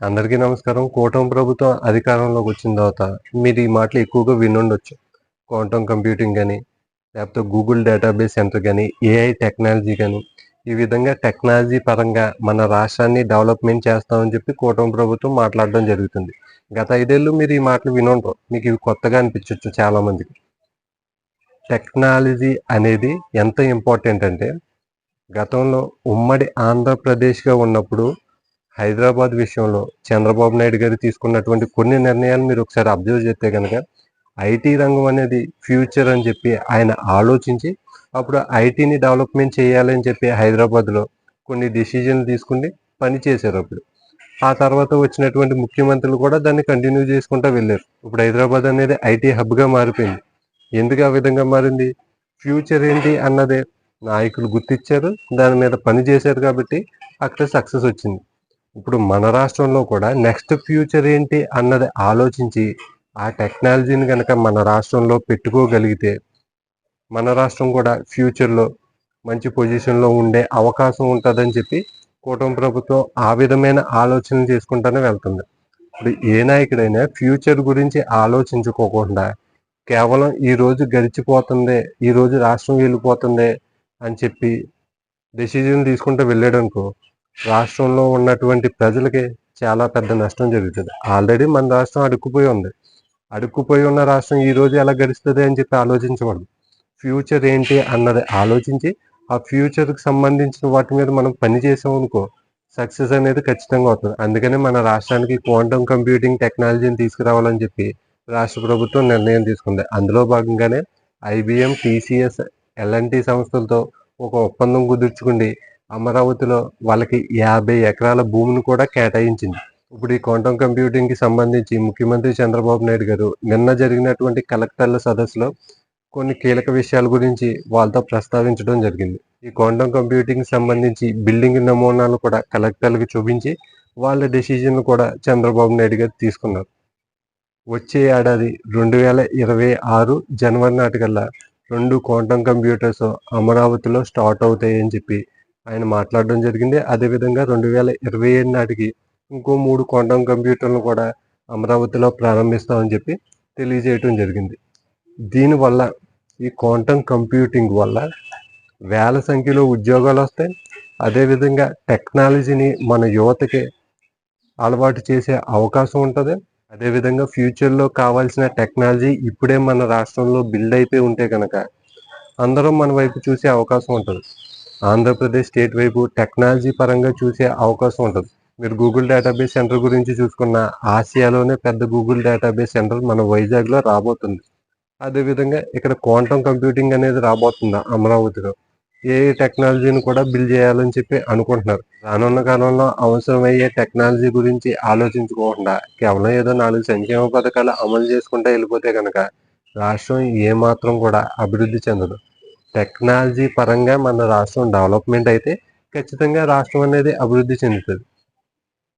అందరికీ నమస్కారం. కూటమి ప్రభుత్వం అధికారంలోకి వచ్చిన తర్వాత మీరు ఈ మాటలు ఎక్కువగా వినుండొచ్చు. క్వాంటమ్ కంప్యూటింగ్ కానీ లేకపోతే గూగుల్ డేటాబేస్ సెంటర్ కానీ ఏఐ టెక్నాలజీ కానీ ఈ విధంగా టెక్నాలజీ పరంగా మన రాష్ట్రాన్ని డెవలప్మెంట్ చేస్తామని చెప్పి కూటమి ప్రభుత్వం మాట్లాడడం జరుగుతుంది. గత ఐదేళ్ళు మీరు ఈ మాటలు వినుండరు. మీకు ఇవి కొత్తగా అనిపించవచ్చు చాలామందికి. టెక్నాలజీ అనేది ఎంత ఇంపార్టెంట్ అంటే గతంలో ఉమ్మడి ఆంధ్రప్రదేశ్గా ఉన్నప్పుడు హైదరాబాద్ విషయంలో చంద్రబాబు నాయుడు గారు తీసుకున్నటువంటి కొన్ని నిర్ణయాలు మీరు ఒకసారి అబ్జర్వ్ చేస్తే కనుక ఐటీ రంగం అనేది ఫ్యూచర్ అని చెప్పి ఆయన ఆలోచించి అప్పుడు ఐటీని డెవలప్మెంట్ చేయాలని చెప్పి హైదరాబాద్లో కొన్ని డిసిజన్లు తీసుకుని పని చేశారు అప్పుడు. ఆ తర్వాత వచ్చినటువంటి ముఖ్యమంత్రులు కూడా దాన్ని కంటిన్యూ చేసుకుంటూ వెళ్ళారు. ఇప్పుడు హైదరాబాద్ అనేది ఐటీ హబ్గా మారిపోయింది. ఎందుకు ఆ విధంగా మారింది? ఫ్యూచర్ ఏంటి అన్నదే నాయకులు గుర్తించారు దాని మీద పని చేశారు కాబట్టి అక్కడ సక్సెస్ వచ్చింది. ఇప్పుడు మన రాష్ట్రంలో కూడా నెక్స్ట్ ఫ్యూచర్ ఏంటి అన్నది ఆలోచించి ఆ టెక్నాలజీని కనుక మన రాష్ట్రంలో పెట్టుకోగలిగితే మన రాష్ట్రం కూడా ఫ్యూచర్లో మంచి పొజిషన్లో ఉండే అవకాశం ఉంటుందని చెప్పి కూటమి ప్రభుత్వం ఆ విధమైన ఆలోచనలు చేసుకుంటూనే వెళ్తుంది. ఇప్పుడు ఏ నాయకుడైనా ఫ్యూచర్ గురించి ఆలోచించుకోకుండా కేవలం ఈ రోజు గడిచిపోతుంది ఈ రోజు రాష్ట్రం వెళ్ళిపోతుంది అని చెప్పి డెసిజన్ తీసుకుంటూ వెళ్ళాడనుకో రాష్ట్రంలో ఉన్నటువంటి ప్రజలకి చాలా పెద్ద నష్టం జరుగుతుంది. ఆల్రెడీ మన రాష్ట్రం అడుక్కుపోయి ఉంది. అడుక్కుపోయి ఉన్న రాష్ట్రం ఈ రోజు ఎలా గడుస్తుంది అని చెప్పి ఆలోచించకూడదు. ఫ్యూచర్ ఏంటి అన్నది ఆలోచించి ఆ ఫ్యూచర్కి సంబంధించిన వాటి మీద మనం పని చేసామనుకో సక్సెస్ అనేది ఖచ్చితంగా అవుతుంది. అందుకనే మన రాష్ట్రానికి క్వాంటమ్ కంప్యూటింగ్ టెక్నాలజీని తీసుకురావాలని చెప్పి రాష్ట్ర ప్రభుత్వం నిర్ణయం తీసుకుంది. అందులో భాగంగానే ఐబిఎం టీసీఎస్ ఎల్ఎన్టీ సంస్థలతో ఒక ఒప్పందం కుదుర్చుకుండి అమరావతిలో వాళ్ళకి యాభై ఎకరాల భూమిని కూడా కేటాయించింది. ఇప్పుడు ఈ క్వాంటమ్ కంప్యూటింగ్కి సంబంధించి ముఖ్యమంత్రి చంద్రబాబు నాయుడు గారు నిన్న జరిగినటువంటి కలెక్టర్ల సదస్సులో కొన్ని కీలక విషయాల గురించి వాళ్ళతో ప్రస్తావించడం జరిగింది. ఈ క్వాంటమ్ కంప్యూటింగ్ సంబంధించి బిల్డింగ్ నమూనాలు కూడా కలెక్టర్లకు చూపించి వాళ్ళ డెసిజన్ కూడా చంద్రబాబు నాయుడు గారు తీసుకున్నారు. వచ్చే ఏడాది రెండు వేల ఇరవై ఆరు జనవరి నాటికల్లా రెండు క్వాంటమ్ కంప్యూటర్స్ అమరావతిలో స్టార్ట్ అవుతాయని చెప్పి ఆయన మాట్లాడడం జరిగింది. అదేవిధంగా రెండు వేల ఇరవై ఏడు నాటికి ఇంకో మూడు క్వాంటమ్ కంప్యూటర్లు కూడా అమరావతిలో ప్రారంభిస్తామని చెప్పి తెలియజేయటం జరిగింది. దీనివల్ల ఈ క్వాంటమ్ కంప్యూటింగ్ వల్ల వేల సంఖ్యలో ఉద్యోగాలు వస్తాయి. అదేవిధంగా టెక్నాలజీని మన యువతకి అలవాటు చేసే అవకాశం ఉంటుంది. అదేవిధంగా ఫ్యూచర్లో కావాల్సిన టెక్నాలజీ ఇప్పుడే మన రాష్ట్రంలో బిల్డ్ అయిపోయి ఉంటే కనుక అందరం మన వైపు చూసే అవకాశం ఉంటుంది. ఆంధ్రప్రదేశ్ స్టేట్ వైపు టెక్నాలజీ పరంగా చూసే అవకాశం ఉంటుంది. మీరు గూగుల్ డేటాబేస్ సెంటర్ గురించి చూసుకున్న ఆసియాలోనే పెద్ద గూగుల్ డేటాబేస్ సెంటర్ మన వైజాగ్లో రాబోతుంది. అదేవిధంగా ఇక్కడ క్వాంటమ్ కంప్యూటింగ్ అనేది రాబోతుంది అమరావతిలో. ఏ టెక్నాలజీని కూడా బిల్డ్ చేయాలని చెప్పి అనుకుంటున్నారు. రానున్న కాలంలో అవసరమయ్యే టెక్నాలజీ గురించి ఆలోచించుకోకుండా కేవలం ఏదో నాలుగు సంక్షేమ పథకాలు అమలు చేసుకుంటూ వెళ్ళిపోతే కనుక రాష్ట్రం ఏమాత్రం కూడా అభివృద్ధి చెందదు. టెక్నాలజీ పరంగా మన రాష్ట్రం డెవలప్మెంట్ అయితే ఖచ్చితంగా రాష్ట్రం అనేది అభివృద్ధి చెందుతుంది.